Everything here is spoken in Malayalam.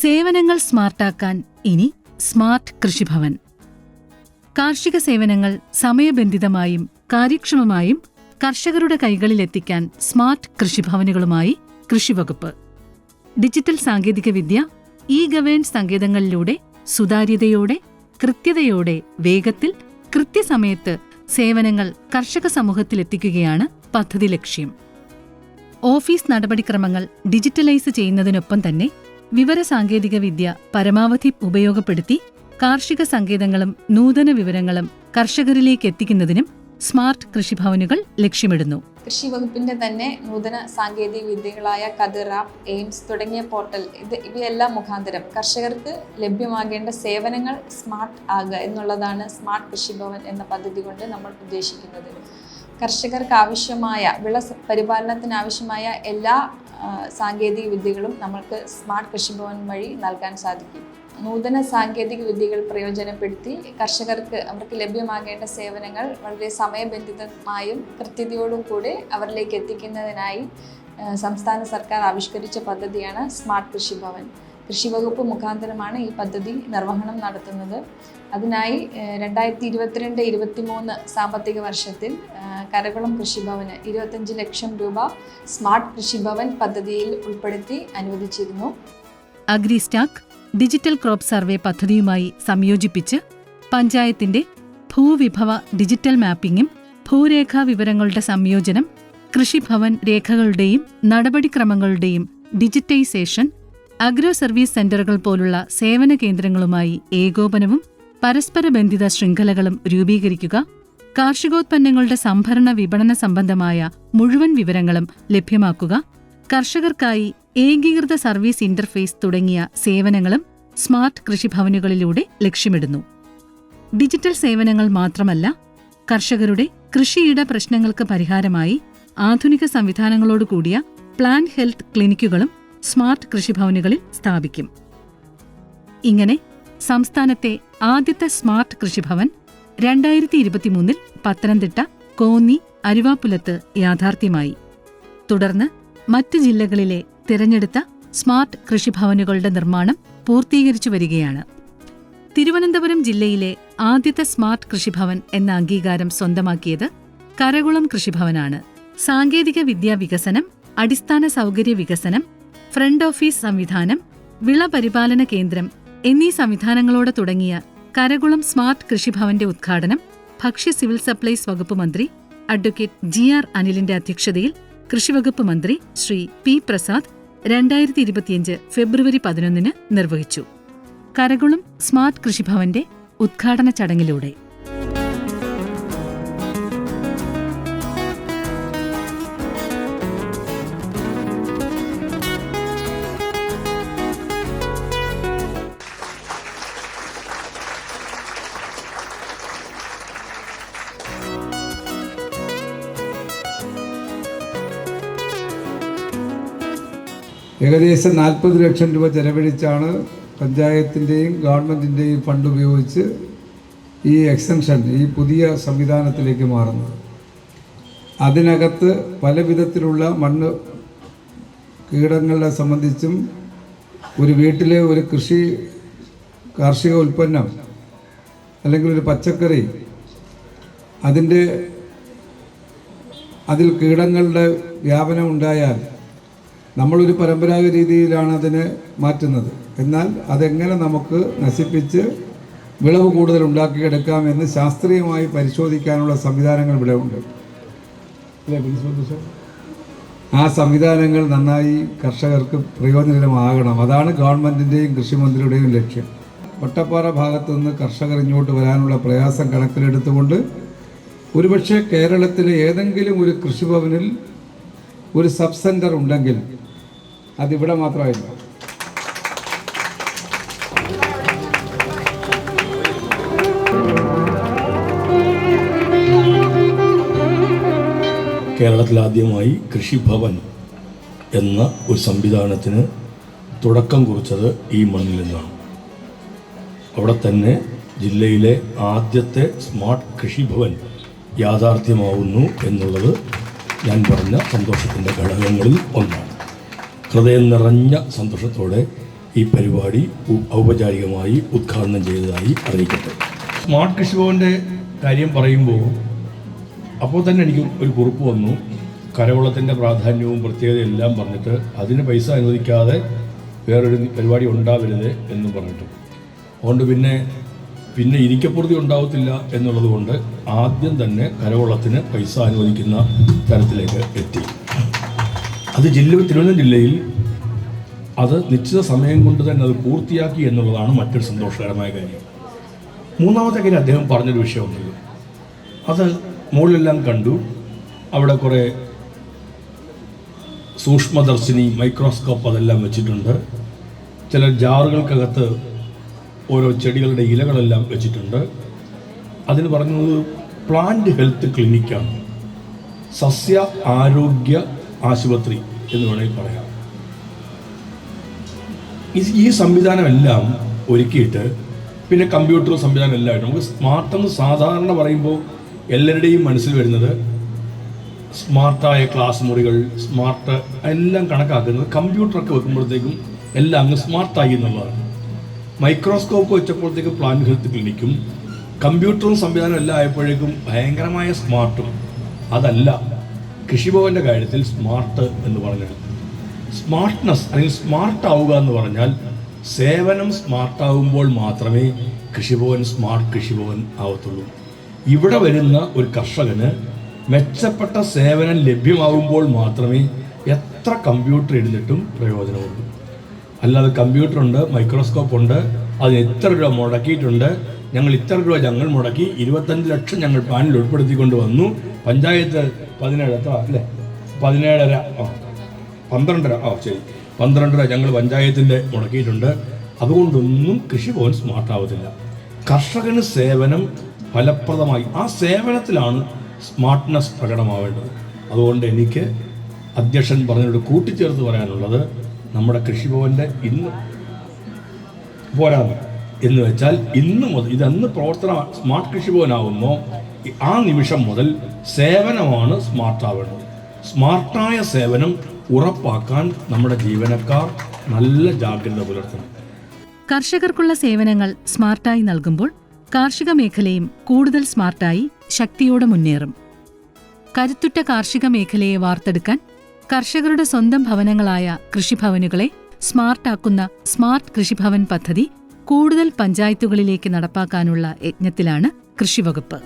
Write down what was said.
സേവനങ്ങൾ സ്മാർട്ടാക്കാൻ ഇനി സ്മാർട്ട് കൃഷിഭവൻ. കാർഷിക സേവനങ്ങൾ സമയബന്ധിതമായും കാര്യക്ഷമമായും കർഷകരുടെ കൈകളിലെത്തിക്കാൻ സ്മാർട്ട് കൃഷിഭവനുകളുമായി കൃഷിവകുപ്പ്. ഡിജിറ്റൽ സാങ്കേതികവിദ്യ ഇ ഗവേൺസ് സങ്കേതങ്ങളിലൂടെ സുതാര്യതയോടെ കൃത്യതയോടെ വേഗത്തിൽ കൃത്യസമയത്ത് സേവനങ്ങൾ കർഷക സമൂഹത്തിലെത്തിക്കുകയാണ് പദ്ധതി ലക്ഷ്യം. ഓഫീസ് നടപടിക്രമങ്ങൾ ഡിജിറ്റലൈസ് ചെയ്യുന്നതിനൊപ്പം തന്നെ വിവരസാങ്കേതിക വിദ്യ പരമാവധി ഉപയോഗപ്പെടുത്തി കാർഷിക സങ്കേതങ്ങളും നൂതന വിവരങ്ങളും കർഷകരിലേക്ക് എത്തിക്കുന്നതിനും സ്മാർട്ട് കൃഷിഭവനുകൾ ലക്ഷ്യമിടുന്നു. കൃഷി വകുപ്പിന്റെ തന്നെ നൂതന സാങ്കേതിക വിദ്യകളായ കതിർ എയിംസ് തുടങ്ങിയ പോർട്ടൽ ഇത് ഇവയെല്ലാം മുഖാന്തരം കർഷകർക്ക് ലഭ്യമാകേണ്ട സേവനങ്ങൾ സ്മാർട്ട് ആകുക എന്നുള്ളതാണ് സ്മാർട്ട് കൃഷിഭവൻ എന്ന പദ്ധതി കൊണ്ട് നമ്മൾ ഉദ്ദേശിക്കുന്നത്. കർഷകർക്ക് ആവശ്യമായ വിള പരിപാലനത്തിനാവശ്യമായ എല്ലാ സാങ്കേതിക വിദ്യകളും നമ്മൾക്ക് സ്മാർട്ട് കൃഷിഭവൻ വഴി നൽകാൻ സാധിക്കും. നൂതന സാങ്കേതിക വിദ്യകൾ പ്രയോജനപ്പെടുത്തി കർഷകർക്ക് അവർക്ക് ലഭ്യമാകേണ്ട സേവനങ്ങൾ വളരെ സമയബന്ധിതമായും കൃത്യതയോടും കൂടി അവരിലേക്ക് എത്തിക്കുന്നതിനായി സംസ്ഥാന സർക്കാർ ആവിഷ്കരിച്ച പദ്ധതിയാണ് സ്മാർട്ട് കൃഷിഭവൻ കൃഷി വകുപ്പ് മുഖാന്തരമാണ് ഈ പദ്ധതി നിർവഹണം നടത്തുന്നത്. അതിനായി രണ്ടായിരത്തി ഇരുപത്തിരണ്ട് ഇരുപത്തിമൂന്ന് സാമ്പത്തിക വർഷത്തിൽ കരകുളം കൃഷിഭവന് ഇരുപത്തഞ്ച് ലക്ഷം രൂപ സ്മാർട്ട് കൃഷിഭവൻ പദ്ധതിയിൽ ഉൾപ്പെടുത്തി അനുവദിച്ചിരുന്നു. അഗ്രിസ്റ്റാക്ക് ഡിജിറ്റൽ ക്രോപ്പ് സർവേ പദ്ധതിയുമായി സംയോജിപ്പിച്ച് പഞ്ചായത്തിന്റെ ഭൂവിഭവ ഡിജിറ്റൽ മാപ്പിംഗും ഭൂരേഖാ വിവരങ്ങളുടെ സംയോജനം കൃഷിഭവൻ രേഖകളുടെയും നടപടിക്രമങ്ങളുടെയും ഡിജിറ്റൈസേഷൻ അഗ്രോ സർവീസ് സെന്ററുകൾ പോലുള്ള സേവന കേന്ദ്രങ്ങളുമായി ഏകോപനവും പരസ്പര ബന്ധിത ശൃംഖലകളും രൂപീകരിക്കുക കാർഷികോത്പന്നങ്ങളുടെ സംഭരണ വിപണന സംബന്ധമായ മുഴുവൻ വിവരങ്ങളും ലഭ്യമാക്കുക കർഷകർക്കായി ഏകീകൃത സർവീസ് ഇന്റർഫേസ് തുടങ്ങിയ സേവനങ്ങളും സ്മാർട്ട് കൃഷിഭവനുകളിലൂടെ ലക്ഷ്യമിടുന്നു. ഡിജിറ്റൽ സേവനങ്ങൾ മാത്രമല്ല കർഷകരുടെ കൃഷിയിട പ്രശ്നങ്ങൾക്ക് പരിഹാരമായി ആധുനിക സംവിധാനങ്ങളോടുകൂടിയ പ്ലാന്റ് ഹെൽത്ത് ക്ലിനിക്കുകളും സ്മാർട്ട് കൃഷിഭവനുകളിൽ സ്ഥാപിക്കും. ഇങ്ങനെ സംസ്ഥാനത്തെ ആദ്യത്തെ സ്മാർട്ട് കൃഷിഭവൻ രണ്ടായിരത്തി ഇരുപത്തിമൂന്നിൽ പത്തനംതിട്ട കോന്നി അരുവാപ്പുലത്ത് യാഥാർത്ഥ്യമായി. തുടർന്ന് മറ്റ് ജില്ലകളിലെ തിരഞ്ഞെടുത്ത സ്മാർട്ട് കൃഷിഭവനുകളുടെ നിർമ്മാണം പൂർത്തീകരിച്ചു വരികയാണ്. തിരുവനന്തപുരം ജില്ലയിലെ ആദ്യത്തെ സ്മാർട്ട് കൃഷിഭവൻ എന്ന അംഗീകാരം സ്വന്തമാക്കിയത് കരകുളം കൃഷിഭവനാണ്. സാങ്കേതിക വിദ്യാ വികസനം അടിസ്ഥാന സൗകര്യ വികസനം ഫ്രണ്ട് ഓഫീസ് സംവിധാനം വിള പരിപാലന കേന്ദ്രം എന്നീ സംവിധാനങ്ങളോടെ തുടങ്ങിയ കരകുളം സ്മാർട്ട് കൃഷിഭവന്റെ ഉദ്ഘാടനം ഭക്ഷ്യ സിവിൽ സപ്ലൈസ് വകുപ്പ് മന്ത്രി അഡ്വക്കേറ്റ് ജി ആർ അനിലിന്റെ അധ്യക്ഷതയിൽ കൃഷിവകുപ്പ് മന്ത്രി ശ്രീ പി പ്രസാദ് രണ്ടായിരത്തി ഇരുപത്തിയഞ്ച് ഫെബ്രുവരി പതിനൊന്നിന് നിർവഹിച്ചു. കരകുളം സ്മാർട്ട് കൃഷിഭവന്റെ ഉദ്ഘാടന ചടങ്ങിലൂടെ ഏകദേശം നാൽപ്പത് ലക്ഷം രൂപ ചെലവഴിച്ചാണ് പഞ്ചായത്തിന്റെയും ഗവൺമെന്റിന്റെയും ഫണ്ട് ഉപയോഗിച്ച് ഈ എക്സംഷൻ ഈ പുതിയ സംവിധാനത്തിലേക്ക് മാറുന്നത്. അതിനകത്ത് പല വിധത്തിലുള്ള മണ്ണ് കീടങ്ങളെ സംബന്ധിച്ചും ഒരു വീട്ടിലെ ഒരു കൃഷി കാർഷിക ഉൽപ്പന്നം അല്ലെങ്കിൽ ഒരു പച്ചക്കറി അതിന്റെ അതിൽ കീടങ്ങളുടെ വ്യാപനം ഉണ്ടായാൽ നമ്മളൊരു പരമ്പരാഗത രീതിയിലാണ് അതിനെ മാറ്റുന്നത്. എന്നാൽ അതെങ്ങനെ നമുക്ക് നശിപ്പിച്ച് വിളവ് കൂടുതൽ ഉണ്ടാക്കിയെടുക്കാം എന്ന് ശാസ്ത്രീയമായി പരിശോധിക്കാനുള്ള സംവിധാനങ്ങൾ ഇവിടെ ഉണ്ട്? ആ സംവിധാനങ്ങൾ നന്നായി കർഷകർക്ക് പ്രയോജനകരമാകണം. അതാണ് ഗവൺമെന്റിന്റെയും കൃഷിമന്ത്രിയുടെയും ലക്ഷ്യം. വട്ടപ്പാറ ഭാഗത്തു നിന്ന് കർഷകർ ഇങ്ങോട്ട് വരാനുള്ള പ്രയാസം കണക്കിലെടുത്തുകൊണ്ട് ഒരുപക്ഷെ കേരളത്തിലെ ഏതെങ്കിലും ഒരു കൃഷിഭവനിൽ ഒരു സബ് സെന്റർ ഉണ്ടെങ്കിൽ അതിവിടെ മാത്രമായിരുന്നു. കേരളത്തിലാദ്യമായി കൃഷിഭവൻ എന്ന ഒരു സംവിധാനത്തിന് തുടക്കം കുറിച്ചത് ഈ മണ്ണിൽ നിന്നാണ്. അവിടെ തന്നെ ജില്ലയിലെ ആദ്യത്തെ സ്മാർട്ട് കൃഷിഭവൻ യാഥാർത്ഥ്യമാവുന്നു എന്നുള്ളത് ഞാൻ പറഞ്ഞ സന്തോഷത്തിന്റെ ഘടകങ്ങളിൽ ഒന്നാണ്. ഹൃദയം നിറഞ്ഞ സന്തോഷത്തോടെ ഈ പരിപാടി ഔപചാരികമായി ഉദ്ഘാടനം ചെയ്തതായി അറിയിക്കട്ടെ. സ്മാർട്ട് കൃഷിഭവന്റെ കാര്യം പറയുമ്പോൾ അപ്പോൾ തന്നെ എനിക്ക് ഒരു കുറിപ്പ് വന്നു. കരവളത്തിന്റെ പ്രാധാന്യവും പ്രത്യേകതയും എല്ലാം പറഞ്ഞിട്ട് അതിന് പൈസ അനുവദിക്കാതെ വേറൊരു പരിപാടി ഉണ്ടാവരുത് എന്ന് പറഞ്ഞിട്ട്. അതുകൊണ്ട് പിന്നെ പിന്നെ ഇരിക്കപ്പുറതി ഉണ്ടാവത്തില്ല എന്നുള്ളത് കൊണ്ട് ആദ്യം തന്നെ കരവളത്തിന് പൈസ അനുവദിക്കുന്ന തരത്തിലേക്ക് എത്തി. അത് ജില്ല തിരുവനന്തപുരം ജില്ലയിൽ അത് നിശ്ചിത സമയം കൊണ്ട് തന്നെ അത് പൂർത്തിയാക്കി എന്നുള്ളതാണ് മറ്റൊരു സന്തോഷകരമായ കാര്യം. മൂന്നാമത്തെ കാര്യം അദ്ദേഹം പറഞ്ഞൊരു വിഷയമുണ്ടല്ലോ അത് മുകളിലെല്ലാം കണ്ടു. അവിടെ കുറേ സൂക്ഷ്മദർശിനി മൈക്രോസ്കോപ്പ് അതെല്ലാം വെച്ചിട്ടുണ്ട്. ചില ജാറുകൾക്കകത്ത് ഓരോ ചെടികളുടെ ഇലകളെല്ലാം വെച്ചിട്ടുണ്ട്. അതിന് പറഞ്ഞത് പ്ലാന്റ് ഹെൽത്ത് ക്ലിനിക്കാണ്. സസ്യ ആരോഗ്യ ആശുപത്രി എന്ന് വേണമെങ്കിൽ പറയാം. ഈ- സംവിധാനമെല്ലാം ഒരുക്കിയിട്ട് പിന്നെ കമ്പ്യൂട്ടർ സംവിധാനം എല്ലാം ആയിട്ട് നമുക്ക് സ്മാർട്ട് എന്ന് സാധാരണ പറയുമ്പോൾ എല്ലാവരുടെയും മനസ്സിൽ വരുന്നത് സ്മാർട്ടായ ക്ലാസ് മുറികൾ സ്മാർട്ട് എല്ലാം കണക്കാക്കുന്നത് കമ്പ്യൂട്ടറൊക്കെ വെക്കുമ്പോഴത്തേക്കും എല്ലാം അങ്ങ് സ്മാർട്ടായി എന്നുള്ളതാണ്. മൈക്രോസ്കോപ്പ് വെച്ചപ്പോഴത്തേക്ക് പ്ലാൻ ഹെൽത്ത് ക്ലിനിക്കും കമ്പ്യൂട്ടറും സംവിധാനം എല്ലാം ആയപ്പോഴേക്കും ഭയങ്കരമായ സ്മാർട്ടും അതല്ല കൃഷിഭവന്റെ കാര്യത്തിൽ സ്മാർട്ട് എന്ന് പറഞ്ഞാൽ സ്മാർട്ട്നെസ് അല്ലെങ്കിൽ സ്മാർട്ട് ആവുക എന്ന് പറഞ്ഞാൽ സേവനം സ്മാർട്ടാവുമ്പോൾ മാത്രമേ കൃഷിഭവൻ സ്മാർട്ട് കൃഷിഭവൻ ആവത്തുള്ളൂ. ഇവിടെ വരുന്ന ഒരു കർഷകന് മെച്ചപ്പെട്ട സേവനം ലഭ്യമാകുമ്പോൾ മാത്രമേ എത്ര കമ്പ്യൂട്ടർ ഇരുന്നിട്ടും പ്രയോജനമുള്ളൂ. അല്ലാതെ കമ്പ്യൂട്ടറുണ്ട് മൈക്രോസ്കോപ്പ് ഉണ്ട് അതിന് എത്ര രൂപ മുടക്കിയിട്ടുണ്ട് ഞങ്ങൾ ഇത്ര രൂപ ഞങ്ങൾ മുടക്കി ഇരുപത്തഞ്ച് ലക്ഷം ഞങ്ങൾ പാനിൽ ഉൾപ്പെടുത്തിക്കൊണ്ട് വന്നു പഞ്ചായത്ത് പതിനേഴ് എത്ര? അല്ലേ? പതിനേഴര. ആ പന്ത്രണ്ടര. ആ ശരി. പന്ത്രണ്ടര ഞങ്ങൾ പഞ്ചായത്തിന്റെ മുടക്കിയിട്ടുണ്ട്. അതുകൊണ്ടൊന്നും കൃഷിഭവൻ സ്മാർട്ട് ആവത്തില്ല. കർഷകന് സേവനം ഫലപ്രദമായി. ആ സേവനത്തിലാണ് സ്മാർട്ട്നെസ് പ്രകടമാവേണ്ടത്. അതുകൊണ്ട് എനിക്ക് അധ്യക്ഷൻ പറഞ്ഞോട് കൂട്ടിച്ചേർത്ത് പറയാനുള്ളത് നമ്മുടെ കൃഷിഭവന്റെ ഇന്ന് പോരാതെ എന്ന് വെച്ചാൽ ഇന്ന് മുതൽ ഇതന്ന് പ്രവർത്തന സ്മാർട്ട് കൃഷിഭവനാകുമ്പോൾ ആ നിമിഷം മുതൽ സേവനമാണ് സ്മാർട്ടാവേണ്ടത്. സ്മാർട്ടായ സേവനം ഉറപ്പാക്കാൻ നമ്മുടെ ജീവനക്കാർ നല്ല ജാഗ്രത പുലർത്തണം. കർഷകർക്കുള്ള സേവനങ്ങൾ സ്മാർട്ടായി നൽകുമ്പോൾ കാർഷിക മേഖലയും കൂടുതൽ സ്മാർട്ടായി ശക്തിയോടെ മുന്നേറും. കരുത്തുറ്റ കാർഷിക മേഖലയെ വാർത്തെടുക്കാൻ കർഷകരുടെ സ്വന്തം ഭവനങ്ങളായ കൃഷിഭവനുകളെ സ്മാർട്ടാക്കുന്ന സ്മാർട്ട് കൃഷിഭവൻ പദ്ധതി കൂടുതൽ പഞ്ചായത്തുകളിലേക്ക് നടപ്പാക്കാനുള്ള യജ്ഞത്തിലാണ് കൃഷിവകുപ്പ്